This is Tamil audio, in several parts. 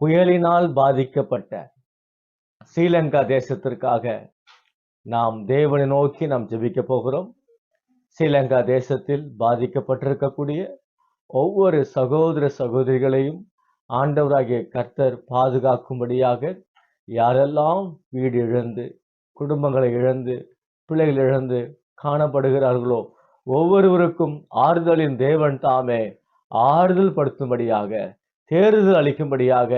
புயலினால் பாதிக்கப்பட்ட ஸ்ரீலங்கா தேசத்திற்காக நாம் தேவனை நோக்கி நாம் ஜெபிக்க போகிறோம். ஸ்ரீலங்கா தேசத்தில் பாதிக்கப்பட்டிருக்கக்கூடிய ஒவ்வொரு சகோதர சகோதரிகளையும் ஆண்டவராகிய கர்த்தர் பாதுகாக்கும்படியாக யாரெல்லாம் வீடு இழந்து குடும்பங்களை இழந்து பிள்ளைகள் இழந்து காணப்படுகிறார்களோ ஒவ்வொருவருக்கும் ஆறுதலின் தேவன் தாமே ஆறுதல் படுத்தும்படியாக தேர்தல் அளிக்கும்படியாக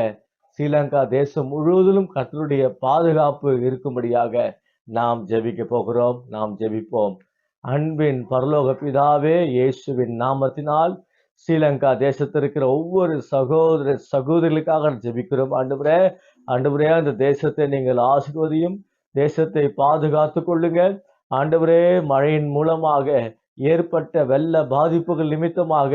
ஸ்ரீலங்கா தேசம் முழுவதிலும் கத்தருடைய பாதுகாப்பு இருக்கும்படியாக நாம் ஜெபிக்க போகிறோம் நாம் ஜெபிப்போம். அன்பின் பரலோக பிதாவே இயேசுவின் நாமத்தினால் ஸ்ரீலங்கா தேசத்தில் இருக்கிற ஒவ்வொரு சகோதர சகோதரிகளுக்காக ஜெபிக்கிறோம். ஆண்டவரே ஆண்டவரே அந்த தேசத்தை நீங்கள் ஆசிர்வதியும் தேசத்தை பாதுகாத்து கொள்ளுங்கள். ஆண்டவரே மழையின் மூலமாக ஏற்பட்ட வெள்ள பாதிப்புகள் நிமித்தமாக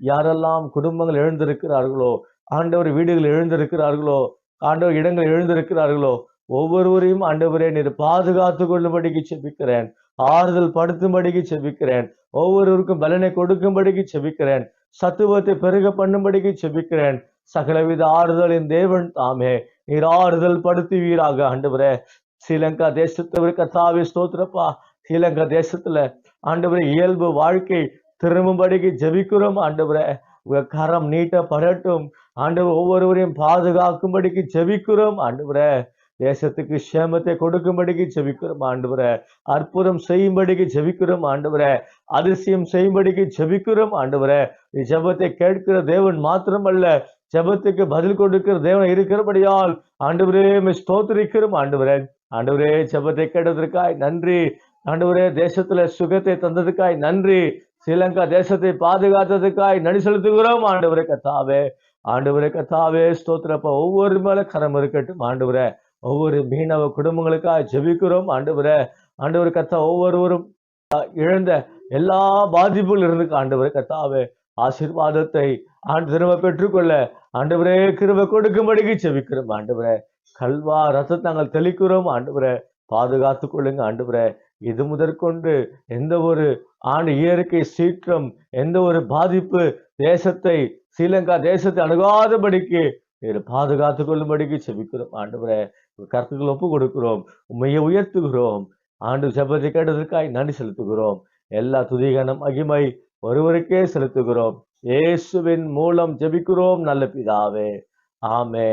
யாரெல்லாம் குடும்பங்கள் எழுந்திருக்கிறார்களோ ஆண்டவர் வீடுகள் எழுந்திருக்கிறார்களோ ஆண்டவர் இடங்கள் எழுந்திருக்கிறார்களோ ஒவ்வொருவரையும் ஆண்டவரே நீர் பாதுகாத்து கொள்ளும்படிக்கு செபிக்கிறேன். ஆறுதல் படுத்தும்படிக்கு செபிக்கிறேன். ஒவ்வொருவருக்கும் பலனை கொடுக்கும்படிக்கு செபிக்கிறேன். சத்துவத்தை பெருக பண்ணும்படிக்கு செபிக்கிறேன். சகலவித ஆறுதலின் தேவன் தாமே. நீர் ஆறுதல் படுத்துவீராக ஆண்டவரே. ஸ்ரீலங்கா தேசத்தவர் கத்தாவே ஸ்தோத்திரப்பா. ஸ்ரீலங்கா தேசத்துல ஆண்டவரே இயல்பு வாழ்க்கை திரும்பும்படிக்கு ஜெபிக்கிறோம் ஆண்டவரை. கரம் கரம் நீட்டப்படட்டும். ஆண்டவர் ஒவ்வொருவரையும் பாதுகாக்கும்படிக்கு ஜெபிக்கிறோம் ஆண்டவரை. தேசத்துக்கு சேமத்தை கொடுக்கும்படிக்கு ஜெபிக்கிறோம் ஆண்டவரை. அற்புதம் செய்யும்படிக்கு ஜெபிக்கிறோம் ஆண்டவரை. அதிசயம் செய்யும்படிக்கு ஜெபிக்கிறோம் ஆண்டவரை. ஜெபத்தை கேட்கிற தேவன் மாத்திரமல்ல ஜெபத்துக்கு பதில் கொடுக்கிற தேவன் இருக்கிறபடியால் ஆண்டவரே ஸ்தோத்திரிக்கிறோம் ஆண்டவரே. ஆண்டவரே ஜெபத்தை கேட்டதற்காய் நன்றி. ஆண்டவரே தேசத்துல சுகத்தை தந்ததுக்காய் நன்றி. ஸ்ரீலங்கா தேசத்தை பாதுகாத்ததுக்காய் நடி செலுத்துகிறோம். ஆண்டவரே கத்தாவே ஆண்டவரே கத்தாவே ஸ்தோத்திரப்ப. ஒவ்வொரு மேல கரம் இருக்கட்டும் ஆண்டவரே. ஒவ்வொரு மீனவ குடும்பங்களுக்காக ஜெபிக்கிறோம் ஆண்டவரே. ஆண்டவர் கத்தா ஒவ்வொருவரும் இழந்த எல்லா பாதிப்புகள் இருந்து ஆண்டவரே கத்தாவே ஆசீர்வாதத்தை ஆண்டு திரும்ப பெற்றுக்கொள்ள ஆண்டவரே கிருவை கொடுக்கும்படிக்கு செபிக்கிறோம் ஆண்டவரே. கல்வா ரத்தத்தை நாங்கள் தெளிக்கிறோம் ஆண்டவரே. பாதுகாத்து கொள்ளுங்க ஆண்டவரே. இது முதற்கொண்டு எந்த ஒரு ஆண்டு இயற்கை சீற்றம் எந்த ஒரு பாதிப்பு தேசத்தை ஸ்ரீலங்கா தேசத்தை அணுகாதபடிக்கு இதை பாதுகாத்து கொள்ளும்படிக்கு செபிக்கிறோம். ஆண்டவரே கருத்துக்கள் ஒப்பு கொடுக்கிறோம். உண்மையை உயர்த்துகிறோம். ஆண்டு செபத்தை கேட்டதற்காய் நன்றி செலுத்துகிறோம். எல்லா துதிகனம் மகிமை ஒருவருக்கே செலுத்துகிறோம். இயேசுவின் மூலம் ஜெபிக்கிறோம். நல்ல பிதாவே. ஆமே